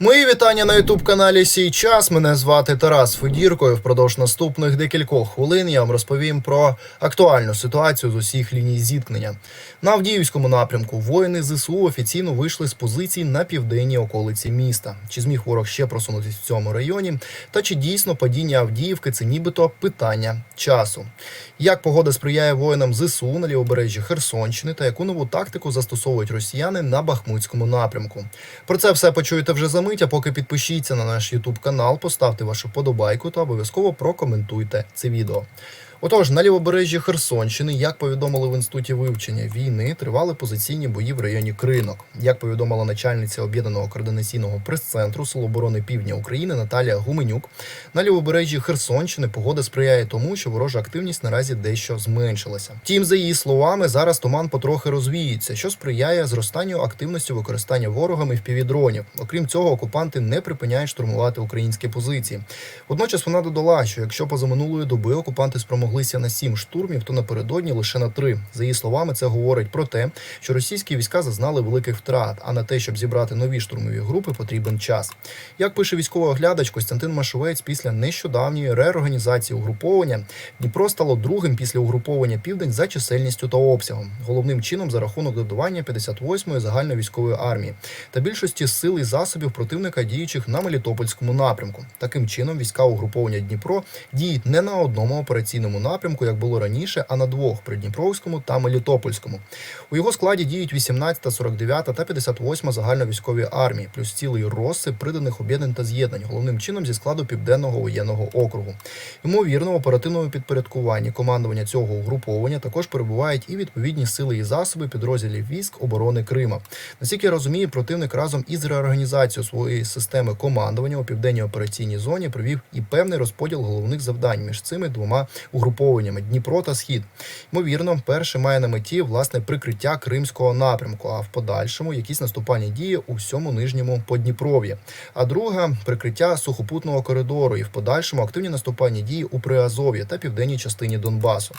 Мої вітання на ютуб каналі Сій час. Мене звати Тарас Федірко. і Впродовж наступних декількох хвилин я вам розповім про актуальну ситуацію з усіх ліній зіткнення. На Авдіївському напрямку воїни ЗСУ офіційно вийшли з позицій на південній околиці міста. Чи зміг ворог ще просунутися в цьому районі? Та чи дійсно падіння Авдіївки це нібито питання часу? Як погода сприяє воїнам ЗСУ на лівобережжі Херсонщини та яку нову тактику застосовують росіяни на Бахмутському напрямку? Про це все почуєте вже за мить, а поки підпишіться на наш YouTube канал, поставте вашу подобайку та обов'язково прокоментуйте це відео. Отож, на лівобережжі Херсонщини, як повідомили в інституті вивчення війни, тривали позиційні бої в районі Кринок. Як повідомила начальниця об'єднаного координаційного прес-центру Сил оборони Півдня України Наталія Гуменюк, на лівобережжі Херсонщини погода сприяє тому, що ворожа активність наразі дещо зменшилася. Втім, за її словами, зараз туман потрохи розвіється, що сприяє зростанню активності використання ворогами в впівдронів. Окрім цього, окупанти не припиняють штурмувати українські позиції. Водночас вона додала, що якщо позаминулої доби окупанти спромоглися на сім штурмів, то напередодні лише на три. За її словами, це говорить про те, що російські війська зазнали великих втрат, а на те, щоб зібрати нові штурмові групи, потрібен час. Як пише військовий оглядач Костянтин Машовець, після нещодавньої реорганізації угруповання Дніпро стало другим після угруповання Південь за чисельністю та обсягом, головним чином за рахунок додавання 58-ї загальновійськової армії та більшості сил і засобів противника, діючих на Мелітопольському напрямку. Таким чином, війська угруповання Дніпро діють не на одному операційному напрямку, як було раніше, а на двох Придніпровському та Мелітопольському. У його складі діють 18-та, 49-та та 58-ма загальновійськові армії, плюс цілий розсип приданих об'єднань та з'єднань, головним чином зі складу південного воєнного округу. Ймовірно, в оперативному підпорядкуванні командування цього угруповання також перебувають і відповідні сили і засоби підрозділів військ оборони Крима. Наскільки я розумію, противник разом із реорганізацією своєї системи командування у південній операційній зоні провів і певний розподіл головних завдань між цими двома угрупованнями Дніпро та Схід. Ймовірно, перше має на меті власне прикриття кримського напрямку, а в подальшому якісь наступальні дії у всьому нижньому Подніпров'ї. А друга прикриття сухопутного коридору і в подальшому активні наступальні дії у Приазов'ї та південній частині Донбасу.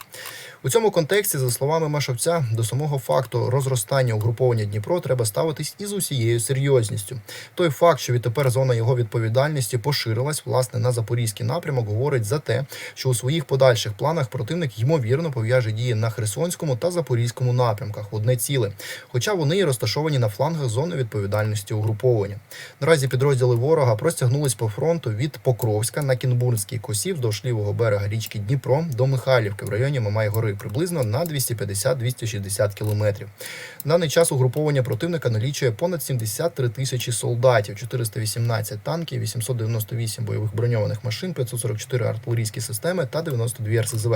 У цьому контексті, за словами Машовця, до самого факту розростання угруповання Дніпро треба ставитись із усією серйозністю. Той факт, що відтепер зона його відповідальності поширилась власне на запорізький напрямок, говорить за те, що у своїх подальших планах противник ймовірно пов'яже дії на Херсонському та Запорізькому напрямках в одне ціле, хоча вони і розташовані на флангах зони відповідальності угруповання. Наразі підрозділи ворога простягнулись по фронту від Покровська на Кінбурнський косів вздовж лівого берега річки Дніпро до Михайлівки в районі Мамай-Гори приблизно на 250-260 кілометрів. Даний час угруповання противника налічує понад 73 тисячі солдатів, 418 танків, 898 бойових броньованих машин, 544 артилерійські системи та 92 РСЗВ.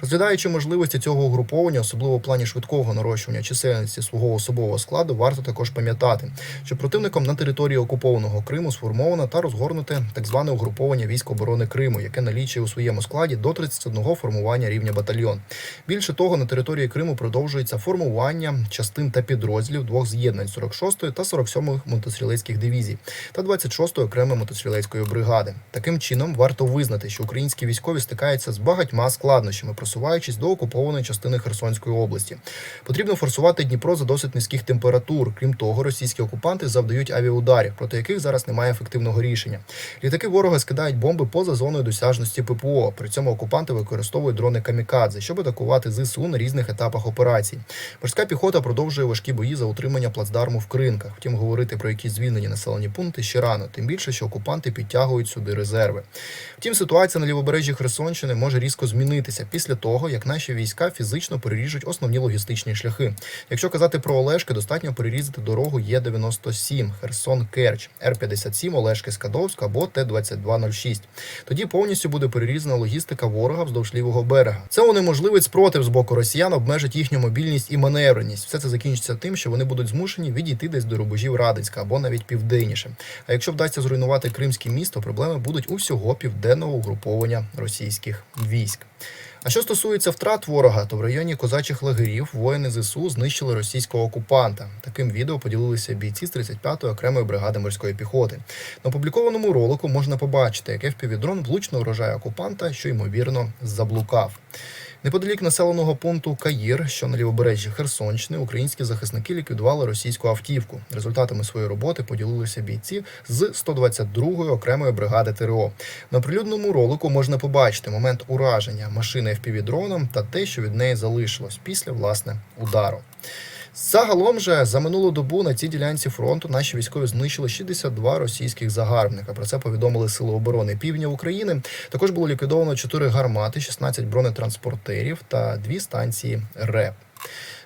Розглядаючи можливості цього угруповання, особливо в плані швидкого нарощування чисельності свого особового складу, варто також пам'ятати, що противником на території окупованого Криму сформовано та розгорнуте так зване угруповання військ оборони Криму, яке налічує у своєму складі до 31 формування рівня батальйон. Більше того, на території Криму продовжується формування частин та підрозділів двох з'єднань 46-ї та 47-ї мотострілецьких дивізій та 26-ї окремої мотострілецької бригади. Таким чином варто визнати, що українські військові стикаються з багатьма складнощами, просуваючись до окупованої частини Херсонської області. Потрібно форсувати Дніпро за досить низьких температур. Крім того, російські окупанти завдають авіаударів, проти яких зараз немає ефективного рішення. Літаки ворога скидають бомби поза зоною досяжності ППО. При цьому окупанти використовують дрони камікадзе, щоб атакувати ЗСУ на різних етапах операцій. Морська піхота продовжує важкі бої за утримання плацдарму в кринках. Втім, говорити про якісь звільнені населені пункти ще рано, тим більше, що окупанти підтягують сюди резерви. Втім, ситуація на лівобережжі Херсонщини може різко змінитися після того, як наші війська фізично переріжуть основні логістичні шляхи. Якщо казати про Олешки, достатньо перерізати дорогу Є97 Херсон Керч, Р-57 Олешки Скадовська або Т-2206. Тоді повністю буде перерізана логістика ворога вздовж лівого берега. Це унеможливить спротив з боку росіян, обмежить їхню мобільність і маневреність. Все це закінчиться тим, що вони будуть змушені відійти десь до рубежів Радицька або навіть південніше. А якщо вдасться зруйнувати Кримське місто, проблеми будуть у всього південного угруповання російських військ. А що стосується втрат ворога, то в районі козачих лагерів воїни ЗСУ знищили російського окупанта. Таким відео поділилися бійці з 35-ї окремої бригади морської піхоти. На опублікованому ролику можна побачити, як FPV-дрон влучно вражає окупанта, що ймовірно заблукав. Неподалік населеного пункту Каїр, що на лівобережжі Херсонщини, українські захисники ліквідували російську автівку. Результатами своєї роботи поділилися бійці з 122-ї окремої бригади ТРО. На прилюдному ролику можна побачити момент ураження машини FPV-дроном та те, що від неї залишилось після власне удару. Загалом же за минулу добу на цій ділянці фронту наші військові знищили 62 російських загарбника. Про це повідомили Сили оборони Півдня України. Також було ліквідовано 4 гармати, 16 бронетранспортерів та 2 станції РЕП.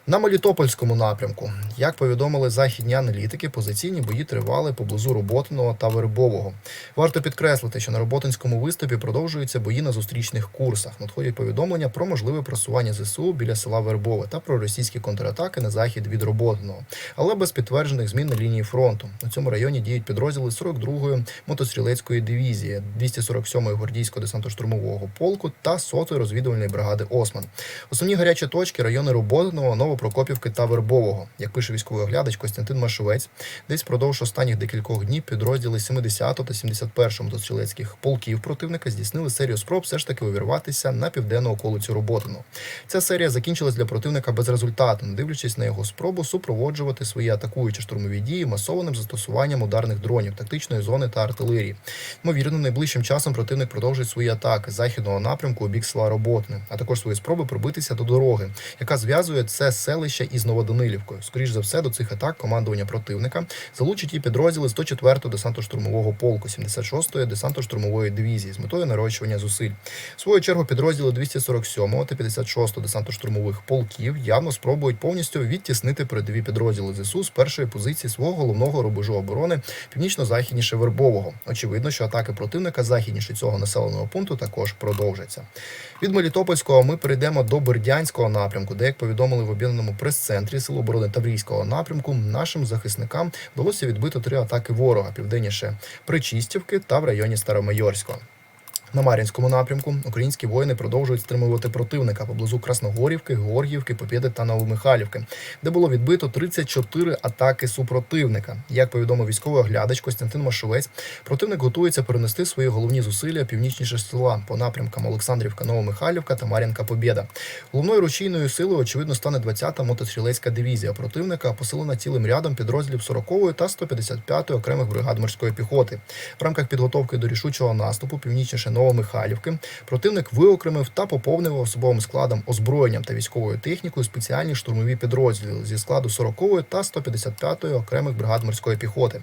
На Мелітопольському напрямку, як повідомили західні аналітики, позиційні бої тривали поблизу Роботиного та Вербового. Варто підкреслити, що на Роботинському виступі продовжуються бої на зустрічних курсах. Надходять повідомлення про можливе просування ЗСУ біля села Вербове та про російські контратаки на захід від Роботиного, але без підтверджених змін на лінії фронту. На цьому районі діють підрозділи 42-ї мотострілецької дивізії, 247-ї гвардійського десантно-штурмового полку та 100-ї розвідувальної бригади Осман. Основні гарячі точки райони Роботиного, Новопрокопівки та Вербового. Як пише військовий оглядач Костянтин Машовець, десь впродовж останніх декількох днів підрозділи 70-го та 71 мотострілецьких полків противника здійснили серію спроб все ж таки увірватися на південну околицю Роботиного. Ця серія закінчилась для противника безрезультатно, дивлячись на його спробу супроводжувати свої атакуючі штурмові дії масованим застосуванням ударних дронів, тактичної зони та артилерії. Ймовірно, найближчим часом противник продовжить свої атаки західного напрямку у бік села Роботне, а також свої спроби пробитися до дороги, яка зв'язує це селище із Новоданилівкою. Скоріш за все, до цих атак командування противника залучить і підрозділи 104-го десантно-штурмового полку, 76-ї десантно-штурмової дивізії з метою нарощування зусиль. В свою чергу підрозділи 247-го та 56-го десантно-штурмових полків явно спробують повністю відтіснити передові підрозділи ЗСУ з першої позиції свого головного рубежу оборони північно-західніше Вербового. Очевидно, що атаки противника західніше цього населеного пункту також продовжаться. Від Мелітопольського ми перейдемо до Бердянського напрямку, де як повідомили в об'єднаному прес-центрі Сил оборони Таврійського напрямку, нашим захисникам вдалося відбити три атаки ворога південніше Причистівки та в районі Старомайорського. На Мар'їнському напрямку українські воїни продовжують стримувати противника поблизу Красногорівки, Горгівки, Попєди та Новомихайлівки, де було відбито 34 атаки супротивника. Як повідомив військовий оглядач Костянтин Машовець, противник готується перенести свої головні зусилля північніше села по напрямкам Олександрівка, Новомихайлівка та Мар'їнка Побєда. Головною рушійною силою, очевидно, стане 20-та мотострілецька дивізія противника, посилена цілим рядом підрозділів 40-ї та 155-ї окремих бригад морської піхоти. В рамках підготовки до рішучого наступу північніше Новомихайлівки противник виокремив та поповнив особовим складом озброєнням та військовою технікою спеціальні штурмові підрозділи зі складу 40-ї та 155-ї окремих бригад морської піхоти.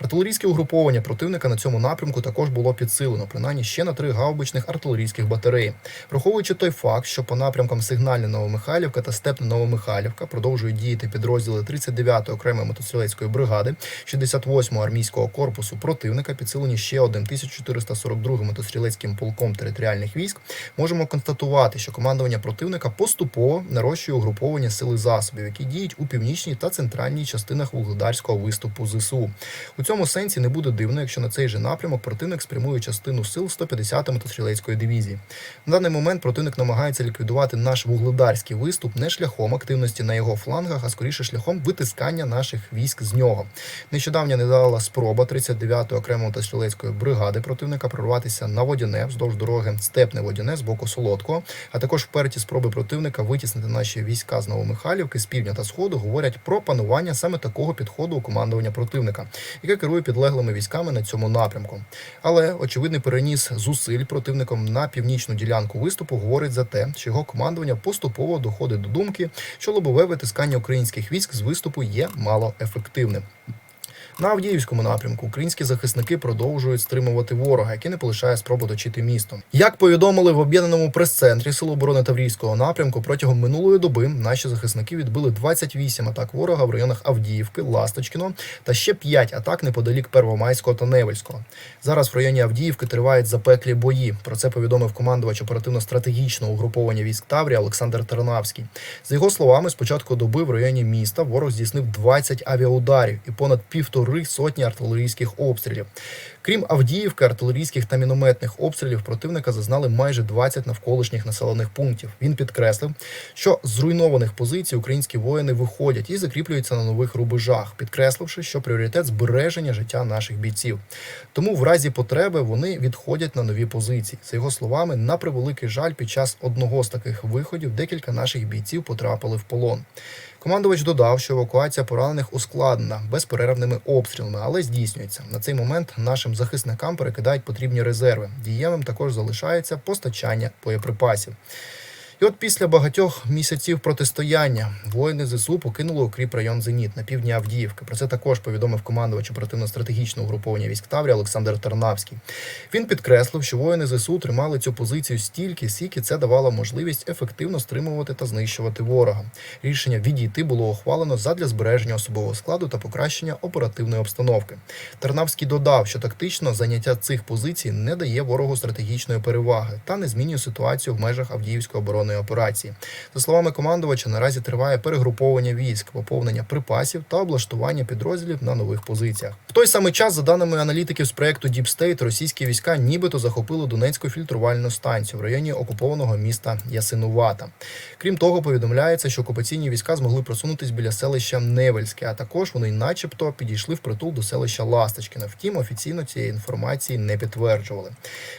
Артилерійське угруповання противника на цьому напрямку також було підсилено, принаймні ще на три гаубичних артилерійських батареї. Враховуючи той факт, що по напрямкам Сигнальна Новомихайлівка та Степна Новомихайлівка продовжують діяти підрозділи 39-ї окремої мотострілецької бригади, 68-го армійського корпусу противника, підсилені ще 1442 мотострілецьким полком територіальних військ, можемо констатувати, що командування противника поступово нарощує угруповання сили засобів, які діють у північній та центральній частинах вугледарського виступу ЗСУ. У цьому сенсі не буде дивно, якщо на цей же напрямок противник спрямує частину сил 150-ї мотострілецької дивізії. На даний момент противник намагається ліквідувати наш вугледарський виступ не шляхом активності на його флангах, а скоріше шляхом витискання наших військ з нього. Нещодавня не дала спроба 39-ї окремої мотострілецької бригади противника прорватися на водяне вздовж дороги степне водяне з боку Солодкого, а також вперті спроби противника витіснити наші війська з Новомихайлівки з півдня та сходу говорять про панування саме такого підходу у командування противника, яке керує підлеглими військами на цьому напрямку. Але очевидний переніс зусиль противником на північну ділянку виступу говорить за те, що його командування поступово доходить до думки, що лобове витискання українських військ з виступу є малоефективним. На Авдіївському напрямку українські захисники продовжують стримувати ворога, який не полишає спробу точити місто. Як повідомили в об'єднаному прес-центрі Сил оборони Таврійського напрямку, протягом минулої доби наші захисники відбили 28 атак ворога в районах Авдіївки, Ласточкіно та ще 5 атак неподалік Первомайського та Невельського. Зараз в районі Авдіївки тривають запеклі бої. Про це повідомив командувач оперативно-стратегічного угруповання військ Таврія Олександр Тернавський. За його словами, з початку доби в районі міста ворог здійснив 20 авіаударів і понад півтори півтори сотні артилерійських обстрілів. Крім Авдіївки, артилерійських та мінометних обстрілів противника зазнали майже 20 навколишніх населених пунктів. Він підкреслив, що з зруйнованих позицій українські воїни виходять і закріплюються на нових рубежах, підкресливши, що пріоритет збереження життя наших бійців. Тому в разі потреби вони відходять на нові позиції. За його словами, на превеликий жаль, під час одного з таких виходів декілька наших бійців потрапили в полон. Командувач додав, що евакуація поранених ускладнена безперервними обстрілами, але здійснюється. На цей момент нашим захисникам перекидають потрібні резерви. Дієвим також залишається постачання боєприпасів. І от після багатьох місяців протистояння воїни ЗСУ покинули укріп район Зеніт на півдні Авдіївки. Про це також повідомив командувач оперативно-стратегічного угруповання військ Таврія Олександр Тарнавський. Він підкреслив, що воїни ЗСУ тримали цю позицію стільки, скільки це давало можливість ефективно стримувати та знищувати ворога. Рішення відійти було ухвалено задля збереження особового складу та покращення оперативної обстановки. Тарнавський додав, що тактично заняття цих позицій не дає ворогу стратегічної переваги та не змінює ситуацію в межах Авдіївської оборонної операції. За словами командувача, наразі триває перегруповання військ, поповнення припасів та облаштування підрозділів на нових позиціях. В той самий час, за даними аналітиків з проекту Deep State, російські війська нібито захопили Донецьку фільтрувальну станцію в районі окупованого міста Ясинувата. Крім того, повідомляється, що окупаційні війська змогли просунутись біля селища Невельське, а також вони, начебто, підійшли в притул до селища Ласточкіна. Втім, офіційно цієї інформації не підтверджували.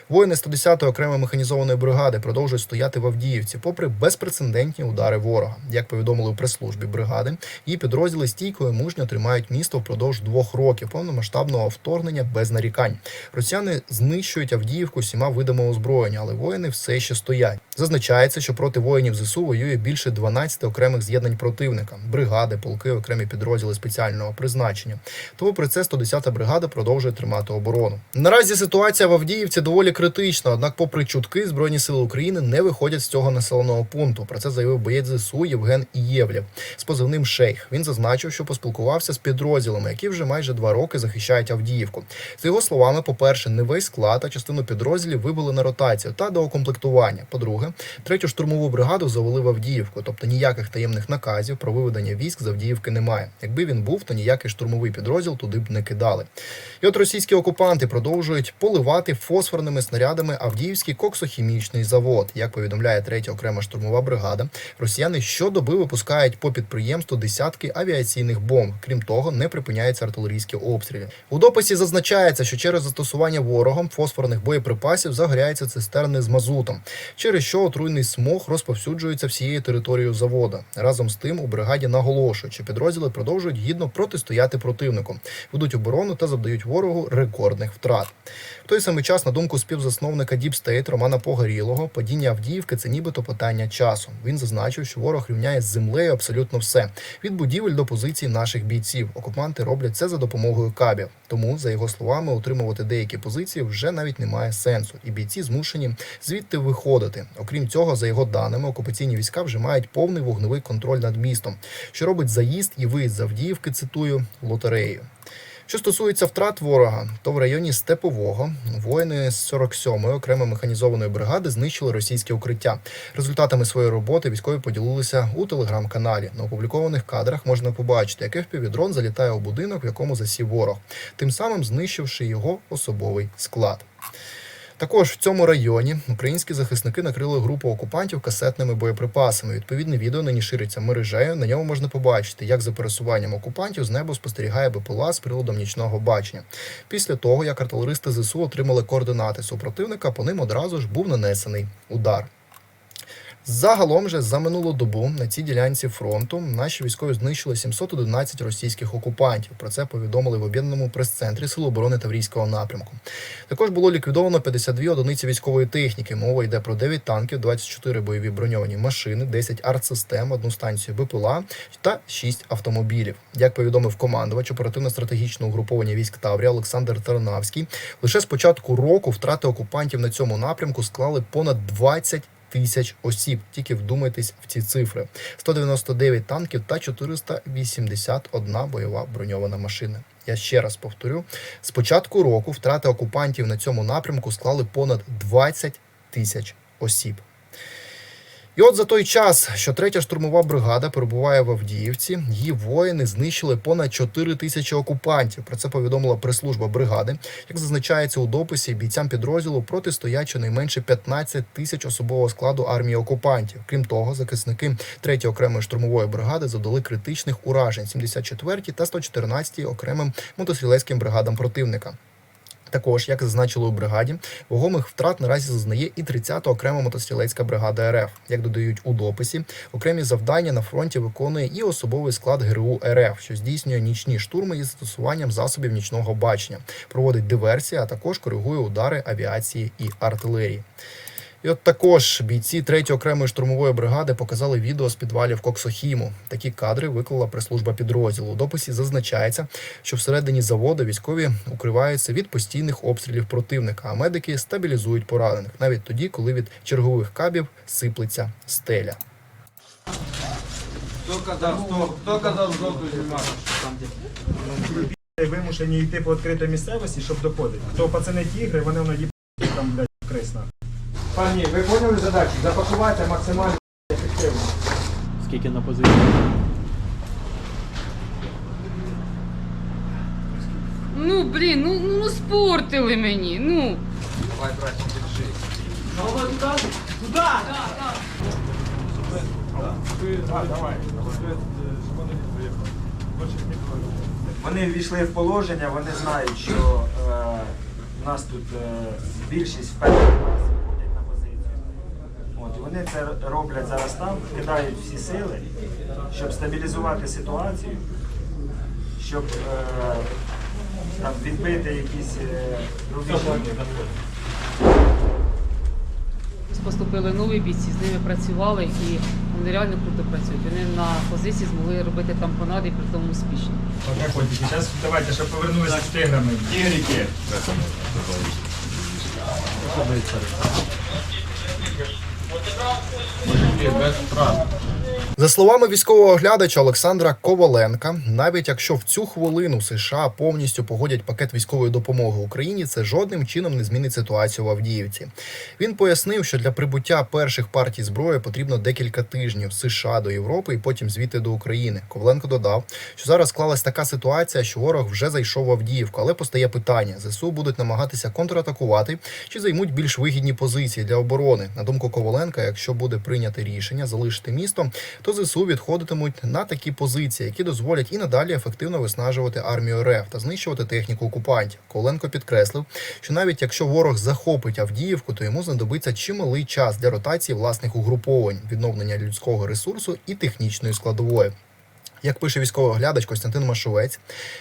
Воїни 110-ї окремої механізованої бригади продовжують стояти в Авдіївці, попри безпрецедентні удари ворога. Як повідомили у прес-службі бригади, її підрозділи стійко і мужньо тримають місто впродовж двох років повномасштабного вторгнення без нарікань. Росіяни знищують Авдіївку всіма видами озброєння, але воїни все ще стоять. Зазначається, що проти воїнів ЗСУ воює більше 12 окремих з'єднань противника, бригади, полки, окремі підрозділи спеціального призначення. Тому при це 110-та бригада продовжує тримати оборону. Наразі ситуація в Авдіївці доволі критична. Однак, попри чутки, збройні сили України не виходять з цього населеного пункту. Про це заявив боєць ЗСУ Євген Ієвлєв з позивним Шейх. Він зазначив, що поспілкувався з підрозділами, які вже майже два роки захищають Авдіївку. За його словами, по-перше, не весь склад, а частину підрозділів вибили на ротацію та доукомплектування. По-друге, третю штурмову бригаду завели в Авдіївку, тобто ніяких таємних наказів про виведення військ з Авдіївки немає. Якби він був, то ніякий штурмовий підрозділ туди б не кидали. І от російські окупанти продовжують поливати фосфорними снарядами Авдіївський коксохімічний завод. Як повідомляє третя окрема штурмова бригада, росіяни щодоби випускають по підприємству десятки авіаційних бомб. Крім того, не припиняються артилерійські обстріли. У дописі зазначається, що через застосування ворогом фосфорних боєприпасів загоряються цистерни з мазутом, через що отруйний смог розповсюджується всією територією завода. Разом з тим у бригаді наголошують, що підрозділи продовжують гідно протистояти противнику, ведуть оборону та завдають ворогу рекордних втрат. В той самий час, на думку співзасновника State Романа Погорілого, падіння Авдіївки це нібито питання часу. Він зазначив, що ворог рівняє з землею абсолютно все від будівель до позицій наших бійців. Окупанти роблять це за допомогою кабів. Тому, за його словами, утримувати деякі позиції вже навіть немає сенсу, і бійці змушені звідти виходити. Окрім цього, за його даними, окупаційні війська вже мають повний вогневий контроль над містом, що робить заїзд і виїзд з Авдіївки, цитую лотереєю. Що стосується втрат ворога, то в районі Степового воїни з 47-ї окремо механізованої бригади знищили російське укриття. Результатами своєї роботи військові поділилися у телеграм-каналі. На опублікованих кадрах можна побачити, як FPV-дрон залітає у будинок, в якому засів ворог, тим самим знищивши його особовий склад. Також в цьому районі українські захисники накрили групу окупантів касетними боєприпасами. Відповідне відео нині шириться мережею. На ньому можна побачити, як за пересуванням окупантів з неба спостерігає БПЛА з приладом нічного бачення. Після того, як артилеристи ЗСУ отримали координати супротивника, по ним одразу ж був нанесений удар. Загалом же за минулу добу на цій ділянці фронту наші військові знищили 711 російських окупантів. Про це повідомили в об'єднаному прес-центрі Сил оборони Таврійського напрямку. Також було ліквідовано 52 одиниці військової техніки. Мова йде про 9 танків, 24 бойові броньовані машини, 10 артсистем, одну станцію БПЛА та 6 автомобілів. Як повідомив командувач оперативно-стратегічного угруповання військ Таврія Олександр Тарнавський, лише з початку року втрати окупантів на цьому напрямку склали понад 20 тисяч осіб. Тільки вдумайтесь в ці цифри: 199 танків та 481 бойова броньована машина. Я ще раз повторю: з початку року втрати окупантів на цьому напрямку склали понад 20 тисяч осіб. І от за той час, що третя штурмова бригада перебуває в Авдіївці, її воїни знищили понад 4 тисячі окупантів. Про це повідомила прес-служба бригади. Як зазначається у дописі, бійцям підрозділу протистоять щонайменше 15 тисяч особового складу армії окупантів. Крім того, захисники 3 окремої штурмової бригади завдали критичних уражень 74-й та 114-й окремим мотострілецьким бригадам противника. Також, як зазначили у бригаді, вагомих втрат наразі зазнає і 30-та окрема мотострілецька бригада РФ. Як додають у дописі, окремі завдання на фронті виконує і особовий склад ГРУ РФ, що здійснює нічні штурми із застосуванням засобів нічного бачення, проводить диверсії, а також коригує удари авіації і артилерії. І от також бійці 3-ї окремої штурмової бригади показали відео з підвалів Коксохіму. Такі кадри виклала прес-служба підрозділу. У дописі зазначається, що всередині заводу військові укриваються від постійних обстрілів противника, а медики стабілізують поранених навіть тоді, коли від чергових кабів сиплеться стеля. Хто казав, хто, хто казав жовту знімати? вимушені йти по відкритій місцевості, щоб доходити. То пацани тігри, вони воно там, блядь, крисна. Пані, ви поняли задачу? Запакувати максимально ефективно. Скільки на позиції? Ну, блін, ну, ну, ну спортили мені, ну. Давай, братчик, держи. Вони ввійшли в положення, вони знають, що е, у нас тут е, більшість в перший клас ходять на позицію. От, вони це роблять зараз там, кидають всі сили, щоб стабілізувати ситуацію, щоб е, там, відбити якісь е, рубежі. Поступили нові бійці, з ними працювали і вони реально круто працюють. Вони на позиції змогли робити тампонади і при тому успішно. Зараз давайте, щоб повернулися з тиграми. Тигрики. Без втрат. За словами військового оглядача Олександра Коваленка, навіть якщо в цю хвилину США повністю погодять пакет військової допомоги Україні, це жодним чином не змінить ситуацію в Авдіївці. Він пояснив, що для прибуття перших партій зброї потрібно декілька тижнів США до Європи і потім звідти до України. Коваленко додав, що зараз склалась така ситуація, що ворог вже зайшов в Авдіївку, але постає питання: ЗСУ будуть намагатися контратакувати чи займуть більш вигідні позиції для оборони. На думку Коваленка, якщо буде прийняте рішення залишити місто, то ЗСУ відходитимуть на такі позиції, які дозволять і надалі ефективно виснажувати армію РФ та знищувати техніку окупантів. Коленко підкреслив, що навіть якщо ворог захопить Авдіївку, то йому знадобиться чималий час для ротації власних угруповань, відновлення людського ресурсу і технічної складової. Як пише військовий оглядач Костянтин Машовець,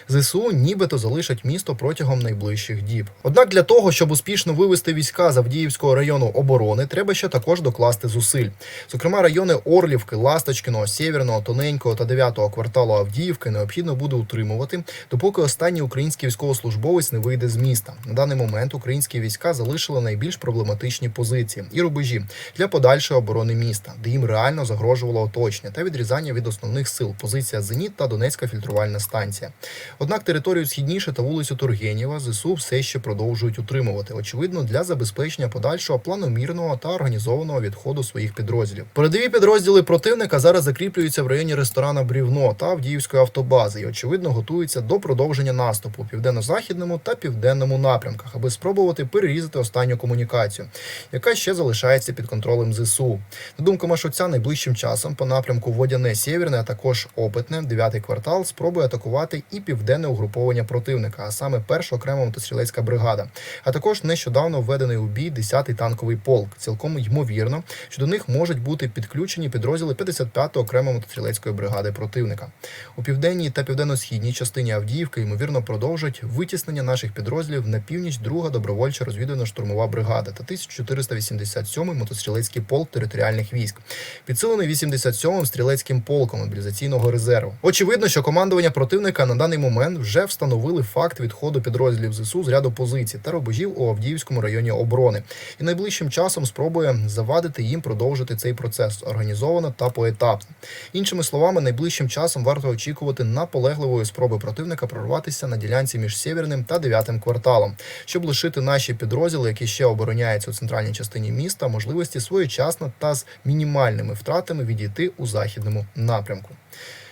ЗСУ нібито залишать місто протягом найближчих діб. Однак для того, щоб успішно вивести війська з Авдіївського району оборони, треба ще також докласти зусиль. Зокрема, райони Орлівки, Ласточкиного, Сєвєрного, Тоненького та 9-го кварталу Авдіївки необхідно буде утримувати, допоки останній український військовослужбовець не вийде з міста. На даний момент українські війська залишили найбільш проблематичні позиції і рубежі для подальшої оборони міста, де їм реально загрожувало оточення та відрізання від основних сил позиція Зеніт та Донецька фільтрувальна станція. Однак територію східніше та вулицю Тургенєва ЗСУ все ще продовжують утримувати, очевидно, для забезпечення подальшого планомірного та організованого відходу своїх підрозділів. Передові підрозділи противника зараз закріплюються в районі ресторана Брівно та Авдіївської автобази і очевидно готуються до продовження наступу у південно-західному та південному напрямках, аби спробувати перерізати останню комунікацію, яка ще залишається під контролем ЗСУ. На думку Машуця, найближчим часом по напрямку Водяне Сєвєрне, а також Опитне, 9 квартал, спробує атакувати і південне угруповання противника, а саме перша окрема мотострілецька бригада, а також нещодавно введений у бій 10-й танковий полк. Цілком ймовірно, що до них можуть бути підключені підрозділи 55-ї окремої мотострілецької бригади противника. У південній та південно-східній частині Авдіївки ймовірно продовжать витіснення наших підрозділів на північ друга добровольча розвідувально-штурмова бригада та 1487-й мотострілецький полк територіальних військ, підсилений 87-м стрілецьким полком мобілізаційного резерву. Резерву. Очевидно, що командування противника на даний момент вже встановили факт відходу підрозділів ЗСУ з ряду позицій та рубежів у Авдіївському районі оборони, і найближчим часом спробує завадити їм продовжити цей процес організовано та поетапно. Іншими словами, найближчим часом варто очікувати наполегливої спроби противника прорватися на ділянці між сєвєрним та дев'ятим кварталом, щоб лишити наші підрозділи, які ще обороняються у центральній частині міста, можливості своєчасно та з мінімальними втратами відійти у західному напрямку.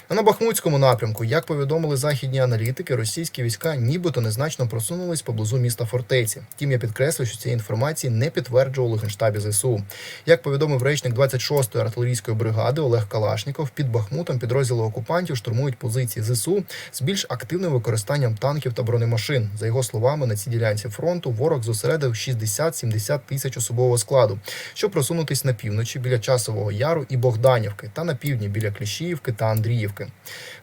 А на Бахмутському напрямку, як повідомили західні аналітики, російські війська нібито незначно просунулись поблизу міста фортеці. Втім, я підкреслю, що цієї інформації не підтверджували генштабі ЗСУ. Як повідомив речник 26-ї артилерійської бригади Олег Калашніков, під Бахмутом підрозділи окупантів штурмують позиції ЗСУ з більш активним використанням танків та бронемашин. За його словами, на цій ділянці фронту ворог зосередив 60-70 тисяч особового складу, щоб просунутись на півночі біля Часового Яру і Богданівки, та на півдні біля Кліщіївки та Андріївки.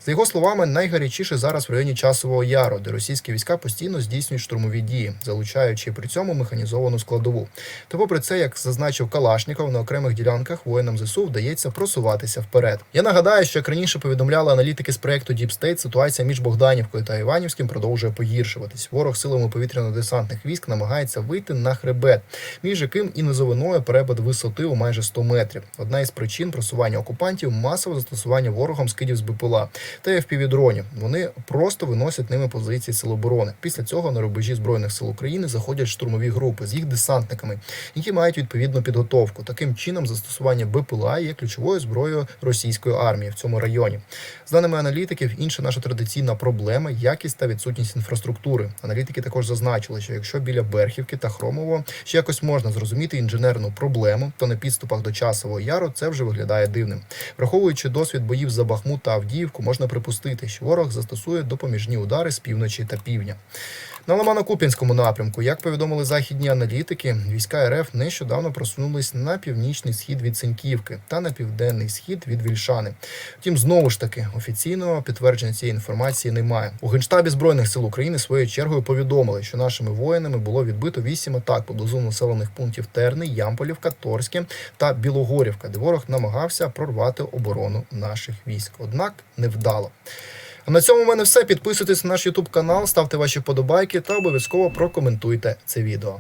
За його словами, найгарячіше зараз в районі Часового Яру, де російські війська постійно здійснюють штурмові дії, залучаючи при цьому механізовану складову. Та попри це, як зазначив Калашніков, на окремих ділянках воїнам ЗСУ вдається просуватися вперед. Я нагадаю, що як раніше повідомляли аналітики з проекту Deep State, ситуація між Богданівкою та Іванівським продовжує погіршуватись. Ворог силами повітряно-десантних військ намагається вийти на хребет, між яким і низовиною перепад висоти у майже 100 метрів. Одна із причин просування окупантів масове застосування ворогом скидів з БПЛА та FPV-дронів. Вони просто виносять ними позиції сил оборони. Після цього на рубежі збройних сил України заходять штурмові групи з їх десантниками, які мають відповідну підготовку. Таким чином, застосування БПЛА є ключовою зброєю російської армії в цьому районі. З даними аналітиків, інша наша традиційна проблема якість та відсутність інфраструктури. Аналітики також зазначили, що якщо біля Берхівки та Хромово ще якось можна зрозуміти інженерну проблему, то на підступах до часового яру це вже виглядає дивним. Враховуючи досвід боїв за Бахмут та Авдіївку, можна припустити, що ворог застосує допоміжні удари з півночі та півдня. На Лимано-Куп'янському напрямку, як повідомили західні аналітики, війська РФ нещодавно просунулись на північний схід від Сеньківки та на південний схід від Вільшани. Втім, знову ж таки, офіційного підтвердження цієї інформації немає. У генштабі збройних сил України своєю чергою повідомили, що нашими воїнами було відбито вісім атак поблизу населених пунктів Терни, Ямполівка, Торське та Білогорівка, де ворог намагався прорвати оборону наших військ. Однак невдало. А на цьому в мене все. Підписуйтесь на наш YouTube канал, ставте ваші вподобайки та обов'язково прокоментуйте це відео.